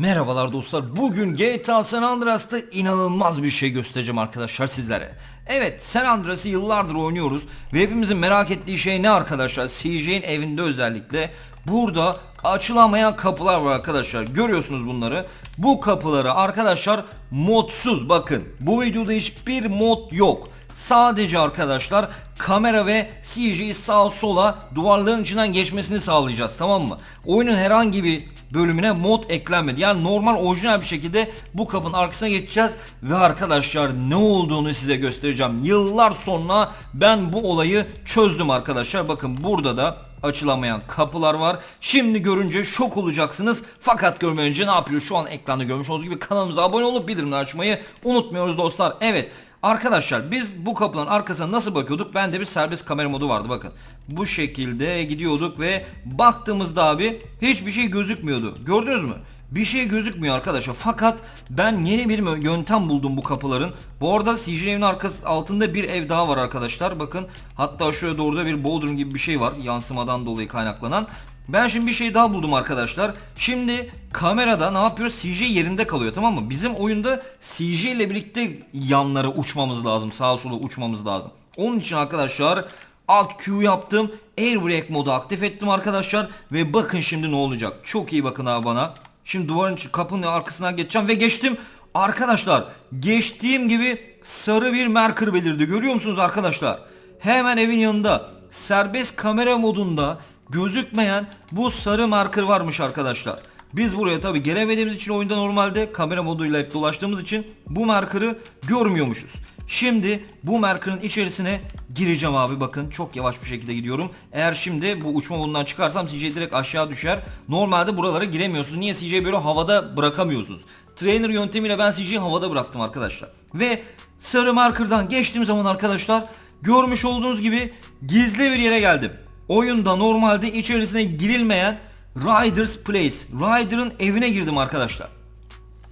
Merhabalar dostlar. Bugün GTA San Andreas'ta inanılmaz bir şey göstereceğim arkadaşlar sizlere. Evet San Andreas'ı yıllardır oynuyoruz ve hepimizin merak ettiği şey ne arkadaşlar? CJ'in evinde özellikle burada açılamayan kapılar var arkadaşlar. Görüyorsunuz bunları. Bu kapıları arkadaşlar modsuz bakın. Bu videoda hiçbir mod yok. Sadece arkadaşlar kamera ve CG'yi sağa sola duvarların içinden geçmesini sağlayacağız tamam mı? Oyunun herhangi bir bölümüne mod eklenmedi. Yani normal orijinal bir şekilde bu kapının arkasına geçeceğiz ve arkadaşlar ne olduğunu size göstereceğim. Yıllar sonra ben bu olayı çözdüm arkadaşlar. Bakın burada da açılamayan kapılar var. Şimdi görünce şok olacaksınız. Fakat görmeden ne yapıyoruz? Şu an ekranda görmüş olduğunuz gibi kanalımıza abone olup bildirimleri açmayı unutmuyoruz dostlar. Evet Arkadaşlar biz bu kapıların arkasına nasıl bakıyorduk? Bende bir serbest kamera modu vardı bakın. Bu şekilde gidiyorduk ve baktığımızda abi hiçbir şey gözükmüyordu. Gördünüz mü? Bir şey gözükmüyor arkadaşlar. Fakat ben yeni bir yöntem buldum bu kapıların. Bu arada CJ evin arkası altında bir ev daha var arkadaşlar. Bakın hatta şuraya doğru da bir bodrum gibi bir şey var. Yansımadan dolayı kaynaklanan. Ben şimdi bir şey daha buldum arkadaşlar. Şimdi kamerada ne yapıyor? CJ yerinde kalıyor tamam mı? Bizim oyunda CJ ile birlikte yanlara uçmamız lazım. Sağa sola uçmamız lazım. Onun için arkadaşlar Alt Q yaptım. Airbrake modu aktif ettim arkadaşlar. Ve bakın şimdi ne olacak. Çok iyi bakın abi bana. Şimdi duvarın kapının arkasından geçeceğim ve geçtim. Arkadaşlar geçtiğim gibi sarı bir marker belirdi. Görüyor musunuz arkadaşlar? Hemen evin yanında serbest kamera modunda gözükmeyen bu sarı marker varmış arkadaşlar. Biz buraya tabi gelemediğimiz için oyunda normalde kamera moduyla hep dolaştığımız için bu markerı görmüyormuşuz. Şimdi bu markerın içerisine gireceğim abi bakın çok yavaş bir şekilde gidiyorum. Eğer şimdi bu uçma modundan çıkarsam CJ direkt aşağı düşer. Normalde buralara giremiyorsunuz. Niye CJ böyle havada bırakamıyorsunuz? Trainer yöntemiyle ben CJ'yi havada bıraktım arkadaşlar. Ve sarı markerdan geçtiğim zaman arkadaşlar görmüş olduğunuz gibi gizli bir yere geldim. Oyunda normalde içerisine girilmeyen Riders Place, Ryder'ın evine girdim arkadaşlar.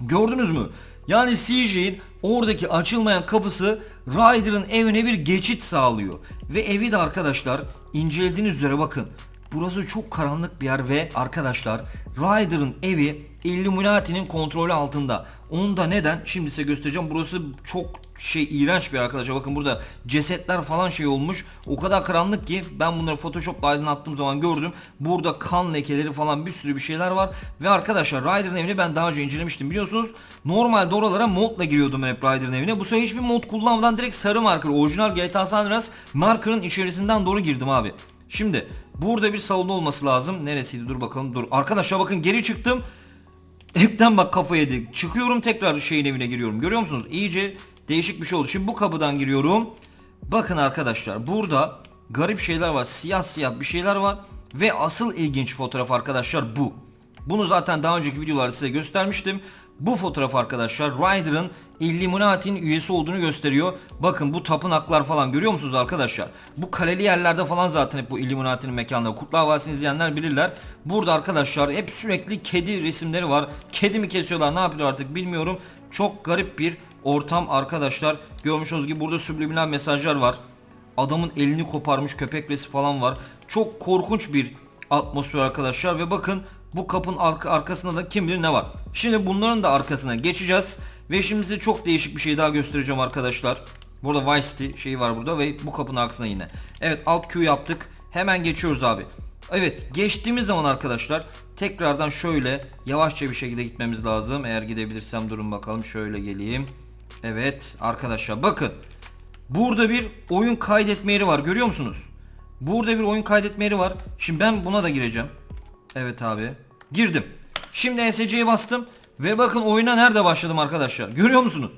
Gördünüz mü? Yani CJ'in oradaki açılmayan kapısı Ryder'ın evine bir geçit sağlıyor. Ve evi de arkadaşlar incelediğiniz üzere bakın. Burası çok karanlık bir yer ve arkadaşlar Ryder'ın evi Illuminati'nin kontrolü altında. Onu da neden? Şimdi size göstereceğim. Burası çok şey iğrenç bir arkadaşlar. Bakın burada cesetler falan şey olmuş. O kadar karanlık ki ben bunları Photoshop'la aydınlattığım zaman gördüm. Burada kan lekeleri falan bir sürü bir şeyler var. Ve arkadaşlar Ryder'ın evini ben daha önce incelemiştim biliyorsunuz. Normalde oralara modla giriyordum ben hep Ryder'ın evine. Bu sefer hiçbir mod kullanmadan direkt sarı marker, orijinal GTA San Andreas marker'ın içerisinden doğru girdim abi. Şimdi burada bir salon olması lazım. Neresiydi? Dur bakalım. Dur. Arkadaşlar bakın geri çıktım. Hepten bak kafa yedik. Çıkıyorum tekrar şeyin evine giriyorum. Görüyor musunuz? İyice değişik bir şey oldu. Şimdi bu kapıdan giriyorum. Bakın arkadaşlar burada garip şeyler var. Siyah siyah bir şeyler var. Ve asıl ilginç fotoğraf arkadaşlar bu. Bunu zaten daha önceki videolarda size göstermiştim. Bu fotoğraf arkadaşlar Ryder'ın Illuminati'nin üyesi olduğunu gösteriyor. Bakın bu tapınaklar falan görüyor musunuz arkadaşlar? Bu kaleli yerlerde falan zaten hep bu Illuminati'nin mekanları. Kurtlar Vadisi'ni izleyenler bilirler. Burada arkadaşlar hep sürekli kedi resimleri var. Kedi mi kesiyorlar ne yapıyorlar artık bilmiyorum. Çok garip bir ortam arkadaşlar. Görmüş olduğunuz gibi burada subliminal mesajlar var. Adamın elini koparmış köpek resi falan var. Çok korkunç bir atmosfer arkadaşlar ve bakın bu kapın arka, arkasında da kim bilir ne var. Şimdi bunların da arkasına geçeceğiz ve şimdi size çok değişik bir şey daha göstereceğim arkadaşlar. Burada Vice City şeyi var burada ve bu kapının arkasına yine. Evet alt Q yaptık. Hemen geçiyoruz abi. Evet geçtiğimiz zaman arkadaşlar tekrardan şöyle yavaşça bir şekilde gitmemiz lazım. Eğer gidebilirsem durun bakalım şöyle geleyim. Evet arkadaşlar bakın. Burada bir oyun kaydetme yeri var görüyor musunuz? Burada bir oyun kaydetme yeri var. Şimdi ben buna da gireceğim. Evet abi. Girdim. Şimdi ESC'ye bastım. Ve bakın oyuna nerede başladım arkadaşlar. Görüyor musunuz?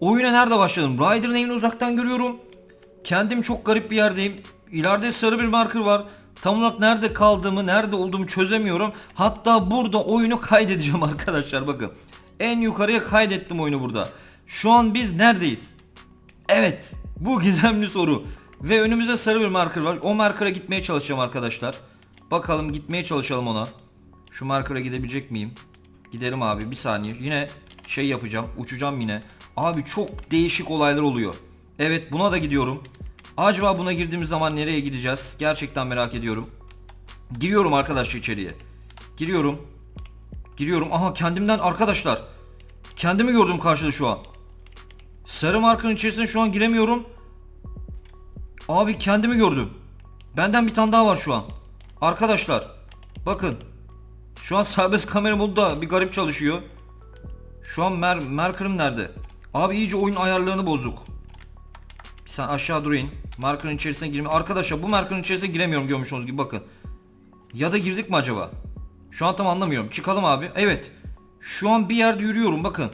Oyuna nerede başladım? Ryder'ın evini uzaktan görüyorum. Kendim çok garip bir yerdeyim. İleride sarı bir marker var. Tam olarak nerede kaldığımı, nerede olduğumu çözemiyorum. Hatta burada oyunu kaydedeceğim arkadaşlar bakın. En yukarıya kaydettim oyunu burada. Şu an biz neredeyiz? Evet. Bu gizemli soru. Ve önümüzde sarı bir marker var. O markera gitmeye çalışacağım arkadaşlar. Bakalım gitmeye çalışalım ona. Şu markera gidebilecek miyim? Gidelim abi bir saniye. Yine şey yapacağım. Uçacağım yine. Abi çok değişik olaylar oluyor. Evet buna da gidiyorum. Acaba buna girdiğimiz zaman nereye gideceğiz? Gerçekten merak ediyorum. Giriyorum arkadaşlar içeriye. Giriyorum. Giriyorum. Aha kendimden arkadaşlar. Kendimi gördüm karşıda şu an. Sarı markanın içerisine şu an giremiyorum. Abi kendimi gördüm. Benden bir tane daha var şu an. Arkadaşlar. Bakın. Şu an serbest kamera modda bir garip çalışıyor. Şu an mer marker'ım nerede? Abi iyice oyun ayarlarını bozduk. Sen aşağı dur in. Marker'ın içerisine girme. Arkadaşlar bu marker'ın içerisine giremiyorum görmüş olduğunuz gibi bakın. Ya da girdik mi acaba? Şu an tam anlamıyorum. Çıkalım abi. Evet. Şu an bir yerde yürüyorum bakın.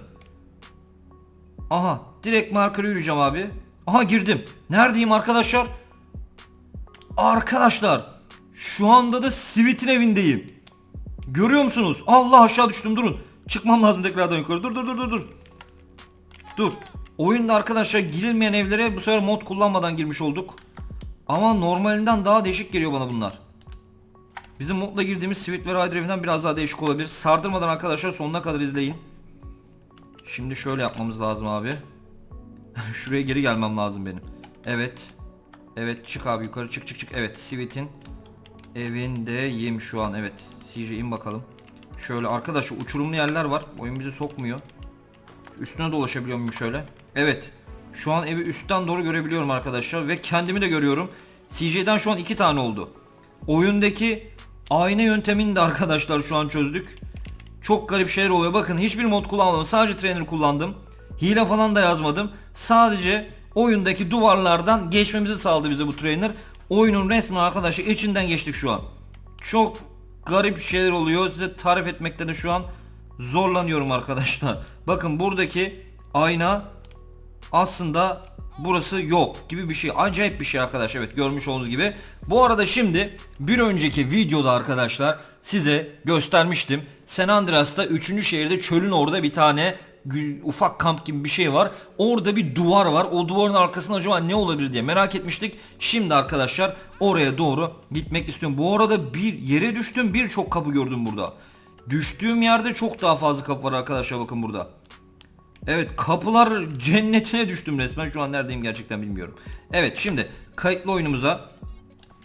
Aha direkt marker'a yürüyeceğim abi. Aha girdim. Neredeyim arkadaşlar? Arkadaşlar şu anda da Sivit'in evindeyim. Görüyor musunuz? Allah aşağı düştüm durun. Çıkmam lazım tekrardan yukarı. Dur dur dur dur dur. Dur. Oyunda arkadaşlar girilmeyen evlere bu sefer mod kullanmadan girmiş olduk. Ama normalinden daha değişik geliyor bana bunlar. Bizim modla girdiğimiz Sweet ve Rider evinden biraz daha değişik olabilir. Sardırmadan arkadaşlar sonuna kadar izleyin. Şimdi şöyle yapmamız lazım abi. Şuraya geri gelmem lazım benim. Evet. Evet çık abi yukarı çık çık çık. Evet Sweet'in evindeyim şu an. Evet. CJ in bakalım. Şöyle arkadaşlar uçurumlu yerler var. Oyun bizi sokmuyor. Üstüne dolaşabiliyor muyum şöyle? Evet. Şu an evi üstten doğru görebiliyorum arkadaşlar ve kendimi de görüyorum. CJ'den şu an iki tane oldu. Oyundaki ayna yöntemini de arkadaşlar şu an çözdük. Çok garip şeyler oluyor. Bakın hiçbir mod kullanmadım. Sadece trainer kullandım. Hile falan da yazmadım. Sadece oyundaki duvarlardan geçmemizi sağladı bize bu trainer. Oyunun resmen arkadaşlar içinden geçtik şu an. Çok garip şeyler oluyor. Size tarif etmekte de şu an zorlanıyorum arkadaşlar. Bakın buradaki ayna aslında burası yok gibi bir şey. Acayip bir şey arkadaş. Evet görmüş olduğunuz gibi. Bu arada şimdi bir önceki videoda arkadaşlar size göstermiştim. San Andreas'ta 3. şehirde çölün orada bir tane ufak kamp gibi bir şey var. Orada bir duvar var. O duvarın arkasında acaba ne olabilir diye merak etmiştik. Şimdi arkadaşlar oraya doğru gitmek istiyorum. Bu arada bir yere düştüm birçok kapı gördüm burada. Düştüğüm yerde çok daha fazla kapı var arkadaşlar bakın burada. Evet kapılar cennetine düştüm resmen. Şu an neredeyim gerçekten bilmiyorum. Evet şimdi kayıtlı oyunumuza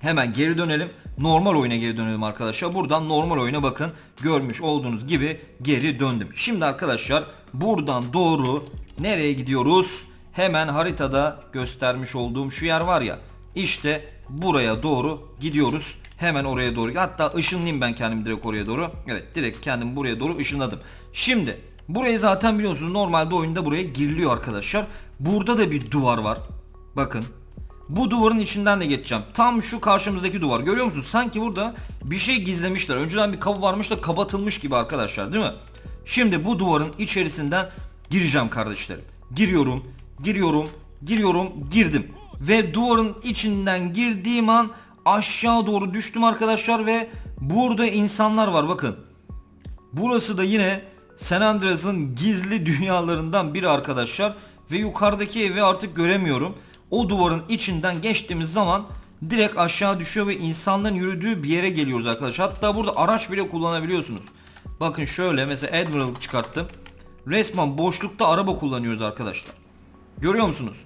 hemen geri dönelim. Normal oyuna geri dönelim arkadaşlar. Buradan normal oyuna bakın. Görmüş olduğunuz gibi geri döndüm. Şimdi arkadaşlar buradan doğru nereye gidiyoruz? Hemen haritada göstermiş olduğum şu yer var ya. İşte buraya doğru gidiyoruz. Hemen oraya doğru. Hatta ışınlayayım ben kendimi direkt oraya doğru. Evet direkt kendimi buraya doğru ışınladım. Şimdi burayı zaten biliyorsunuz normalde oyunda buraya giriliyor arkadaşlar. Burada da bir duvar var. Bakın. Bu duvarın içinden de geçeceğim. Tam şu karşımızdaki duvar. Görüyor musunuz? Sanki burada bir şey gizlemişler. Önceden bir kapı varmış da kapatılmış gibi arkadaşlar değil mi? Şimdi bu duvarın içerisinden gireceğim kardeşlerim. Giriyorum, giriyorum, giriyorum, girdim. Ve duvarın içinden girdiğim an aşağı doğru düştüm arkadaşlar ve burada insanlar var bakın. Burası da yine San Andreas'ın gizli dünyalarından biri arkadaşlar. Ve yukarıdaki evi artık göremiyorum. O duvarın içinden geçtiğimiz zaman direkt aşağı düşüyor ve insanların yürüdüğü bir yere geliyoruz arkadaşlar. Hatta burada araç bile kullanabiliyorsunuz. Bakın şöyle mesela Admiral çıkarttım. Resmen boşlukta araba kullanıyoruz arkadaşlar. Görüyor musunuz?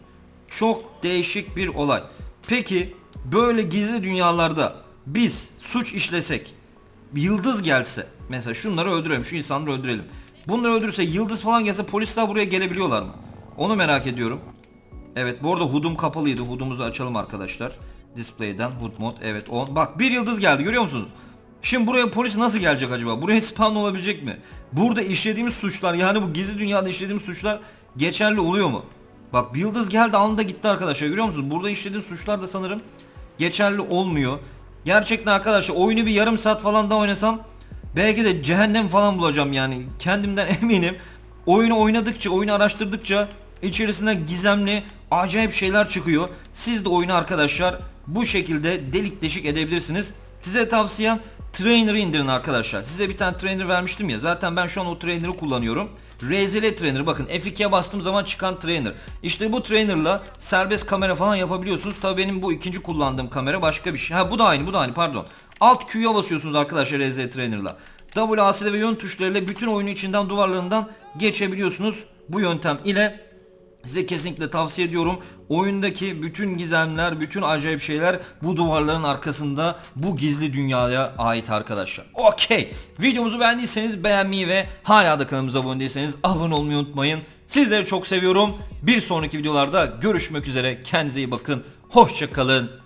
Çok değişik bir olay. Peki böyle gizli dünyalarda biz suç işlesek yıldız gelse mesela şunları öldürelim şu insanları öldürelim. Bunları öldürürse yıldız falan gelse polisler buraya gelebiliyorlar mı? Onu merak ediyorum. Evet bu arada HUD'um kapalıydı. HUD'umuzu açalım arkadaşlar. Display'den HUD mod evet on. Bak bir yıldız geldi görüyor musunuz? Şimdi buraya polis nasıl gelecek acaba? Buraya spawn olabilecek mi? Burada işlediğimiz suçlar yani bu gizli dünyada işlediğimiz suçlar geçerli oluyor mu? Bak bir yıldız geldi anında gitti arkadaşlar görüyor musunuz? Burada işlediğim suçlar da sanırım geçerli olmuyor. Gerçekten arkadaşlar oyunu bir yarım saat falan daha oynasam belki de cehennem falan bulacağım yani kendimden eminim. Oyunu oynadıkça, oyunu araştırdıkça içerisinden gizemli, acayip şeyler çıkıyor. Siz de oyunu arkadaşlar bu şekilde delik deşik edebilirsiniz. Size tavsiyem Trainer'ı indirin arkadaşlar. Size bir tane trainer vermiştim ya. Zaten ben şu an o trainer'ı kullanıyorum. RZL trainer bakın F2'ye bastığım zaman çıkan trainer. İşte bu trainer'la serbest kamera falan yapabiliyorsunuz. Tabii benim bu ikinci kullandığım kamera başka bir şey. Ha bu da aynı bu da aynı pardon. Alt Q'ya basıyorsunuz arkadaşlar RZL trainer'la. WASD ve yön tuşlarıyla bütün oyunu içinden duvarlarından geçebiliyorsunuz. Bu yöntem ile Size kesinlikle tavsiye ediyorum. Oyundaki bütün gizemler, bütün acayip şeyler bu duvarların arkasında bu gizli dünyaya ait arkadaşlar. Okey. Videomuzu beğendiyseniz beğenmeyi ve hala da kanalımıza abone değilseniz abone olmayı unutmayın. Sizleri çok seviyorum. Bir sonraki videolarda görüşmek üzere. Kendinize iyi bakın. Hoşçakalın.